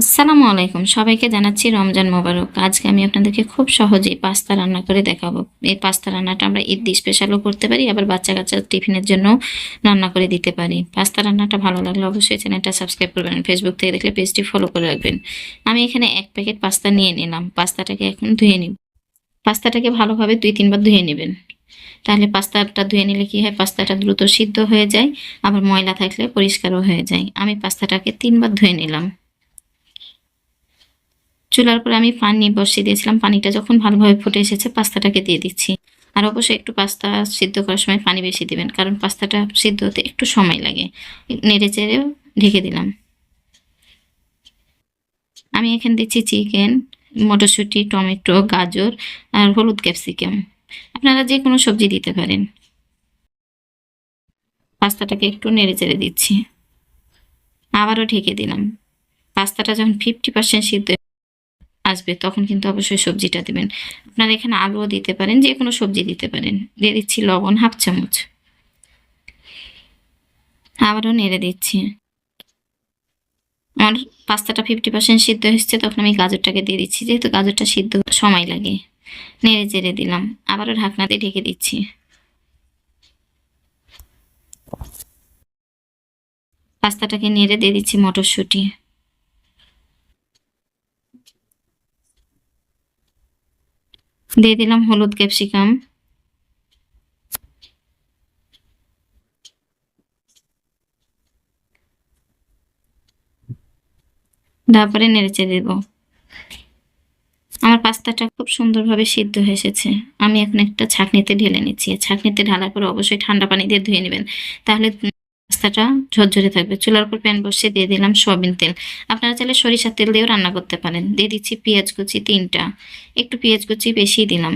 আসসালামু আলাইকুম। সবাইকে জানাচ্ছি রমজান মোবারক। আজকে আমি আপনাদেরকে খুব সহজেই পাস্তা রান্না করে দেখাবো। এই পাস্তা রান্নাটা আমরা ঈদ স্পেশালও করতে পারি, আবার বাচ্চা কাচ্চা টিফিনের জন্য রান্না করে দিতে পারি। পাস্তা রান্নাটা ভালো লাগলে অবশ্যই চ্যানেলটা সাবস্ক্রাইব করবেন। ফেসবুক থেকে দেখলে পেজটি ফলো করে রাখবেন। আমি এখানে এক প্যাকেট পাস্তা নিয়ে নিলাম। পাস্তাটাকে এখন ধুয়ে নিব। পাস্তাটাকে ভালোভাবে দুই তিনবার ধুয়ে নেবেন। তাহলে পাস্তাটা ধুয়ে নিলে কি হয়? পাস্তাটা দ্রুত সিদ্ধ হয়ে যায়, আবার ময়লা থাকলে পরিষ্কারও হয়ে যায়। আমি পাস্তাটাকে তিনবার ধুয়ে নিলাম। চুলার পরে আমি পানি বসিয়ে দিয়েছিলাম। পানিটা যখন ভালোভাবে ফুটে এসেছে, পাস্তাটাকে দিয়ে দিচ্ছি। আর অবশ্যই একটু পাস্তা সিদ্ধ করার সময় পানি বেশি দিবেন, কারণ পাস্তাটা সিদ্ধ হতে একটু সময় লাগে। নেড়ে চেড়েও ঢেকে দিলাম। আমি এখানে দিচ্ছি চিকেন, মটরশুঁটি, টমেটো, গাজর আর হলুদ ক্যাপসিকাম। আপনারা যে কোনো সবজি দিতে পারেন। পাস্তাটাকে একটু নেড়ে চেড়ে দিচ্ছি। আবারও ঢেকে দিলাম। পাস্তাটা যখন ফিফটি পার্সেন্ট সিদ্ধ আসবে, তখন কিন্তু অবশ্যই সবজিটা দেবেন। আপনারা এখানে আলুও দিতে পারেন যে কোনো সবজি দিতে পারেন। দিয়ে দিচ্ছি লবণ, হাফ চামচ। আবারও নেড়ে দিচ্ছি। আমার পাস্তাটা ফিফটি পার্সেন্ট সিদ্ধ হচ্ছে তখন আমি গাজরটাকে দিয়ে দিচ্ছি, যেহেতু গাজরটা সিদ্ধ সময় লাগে। নেড়ে চেড়ে দিলাম। আবারও ঢাকনাতে ঢেকে দিচ্ছি। পাস্তাটাকে নেড়ে দিয়ে দিচ্ছি মটরশুঁটি। দিয়ে দিলাম হলুদ ক্যাপসিকাম। তারপরে নেড়েচে দেব। আমার পাস্তাটা খুব সুন্দরভাবে সিদ্ধ হয়ে এসেছে। আমি এখন একটা ছাঁকনিতে ঢেলে নিচ্ছি। ছাঁকনিতে ঢালার পর অবশ্যই ঠান্ডা পানি দিয়ে ধুয়ে নেবেন। তাহলে পাস্তাটা ঝরঝরে থাকবে। চুলার উপর প্যান বসিয়ে দিয়ে দিলাম সয়াবিন তেল। আপনারা চাইলে সরিষার তেল দিয়েও রান্না করতে পারেন। দিয়ে দিচ্ছি পেঁয়াজ কুচি তিনটা। একটু পেঁয়াজ কুচি বেশি দিলাম।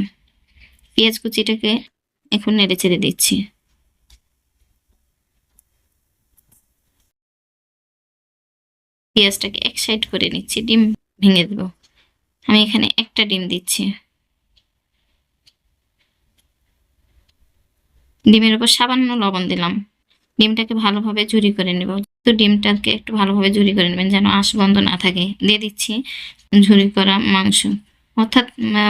পেঁয়াজ কুচিটাকে এখন নেড়ে চেড়ে দিচ্ছি। পেঁয়াজটাকে এক সাইড করে নিচ্ছি। ডিম ভেঙে দেব। আমি এখানে একটা ডিম দিচ্ছি। ডিমের উপর সামান্য লবণ দিলাম। ডিমটাকে ভালোভাবে ঝুরি করে নেব। তো ডিমটাকে একটু ভালোভাবে ঝুরি করে নেবেন, যেন আঁশ বন্ধ না থাকে। দিয়ে দিচ্ছি ঝুরি করা মাংস। অর্থাৎ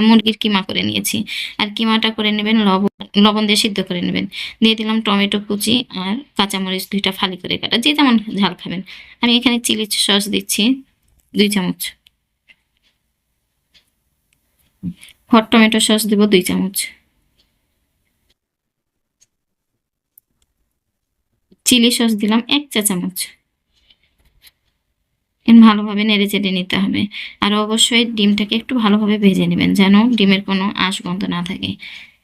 মুরগির কিমা করে নিয়েছি। আর কিমাটা করে নেবেন লবণ লবণ দিয়ে সিদ্ধ করে নেবেন। দিয়ে দিলাম টমেটো কুচি আর কাঁচামরিচ দুইটা ফালি করে কাটা। যে যেমন ঝাল খাবেন। আমি এখানে চিলি সস দিচ্ছি দুই চামচ। হট টমেটো সস দেবো দুই চামচ। চিলি সস দিলাম এক চা চামচ। ভালোভাবে নেড়ে চেড়ে নিতে হবে। আর অবশ্যই ডিমটাকে একটু ভালোভাবে ভেজে নেবেন যেন ডিমের কোনো আঁশ গন্ধ না থাকে।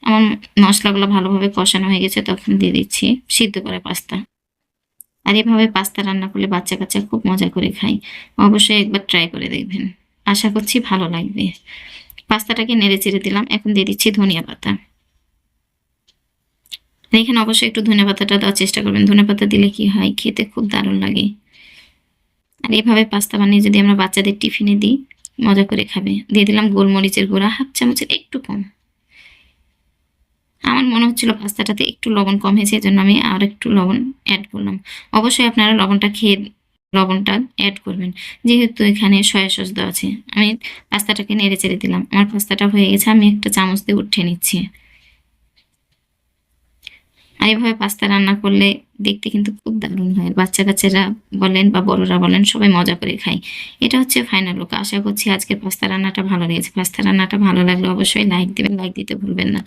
আমার মশলাগুলো ভালোভাবে কষানো হয়ে গেছে, তখন দিয়ে দিচ্ছি সিদ্ধ করে পাস্তা। আর এভাবে পাস্তা রান্না করলে বাচ্চা কাচ্চা খুব মজা করে খাই অবশ্যই একবার ট্রাই করে দেখবেন। আশা করছি ভালো লাগবে। পাস্তাটাকে নেড়ে চেড়ে দিলাম, এখন দিয়ে দিচ্ছি ধনিয়া পাতা। এখানে অবশ্যই একটু ধনে পাতাটা দেওয়ার চেষ্টা করবেন। ধনে পাতা দিলে কি হয়? খেতে খুব দারুণ লাগে। আর এভাবে পাস্তা বানিয়ে যদি আমরা বাচ্চাদের টিফিনে দিই, মজা করে খাবে। দিয়ে দিলাম গোলমরিচের গুঁড়া, হাফ চামচের একটু কম। আমার মনে হচ্ছিল পাস্তাটাতে একটু লবণ কম হয়েছে, এজন্য আমি আর একটু লবণ অ্যাড করলাম। অবশ্যই আপনারা লবণটা খেয়ে লবণটা অ্যাড করবেন। যেহেতু এখানে সয়া সস দেওয়া আছে, আমি পাস্তাটাকে নেড়ে চেড়ে দিলাম। আমার পাস্তাটা হয়ে গেছে, আমি একটা চামচ দিয়ে উঠে নিচ্ছি। আর এভাবে পাস্তা রান্না করলে দেখতে কিন্তু খুব দারুণ হয়। বাচ্চা কাচ্চারা বলেন বা বড়রা বলেন, সবাই মজা করে খায়। এটা হচ্ছে ফাইনাল লুক আশা করছি আজকের পাস্তা রান্নাটা ভালো লেগেছে। পাস্তা রান্নাটা ভালো লাগলে অবশ্যই লাইক দেবেন লাইক দিতে ভুলবেন না।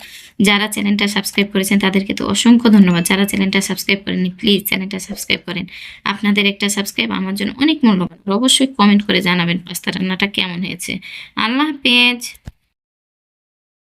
যারা চ্যানেলটা সাবস্ক্রাইব করেছেন, তাদেরকে তো অসংখ্য ধন্যবাদ। যারা চ্যানেলটা সাবস্ক্রাইব করেননি প্লিজ চ্যানেলটা সাবস্ক্রাইব করেন। আপনাদের একটা সাবস্ক্রাইব আমার জন্য অনেক মূল্যবান। অবশ্যই কমেন্ট করে জানাবেন পাস্তা রান্নাটা কেমন হয়েছে। আল্লাহ হাফেজ।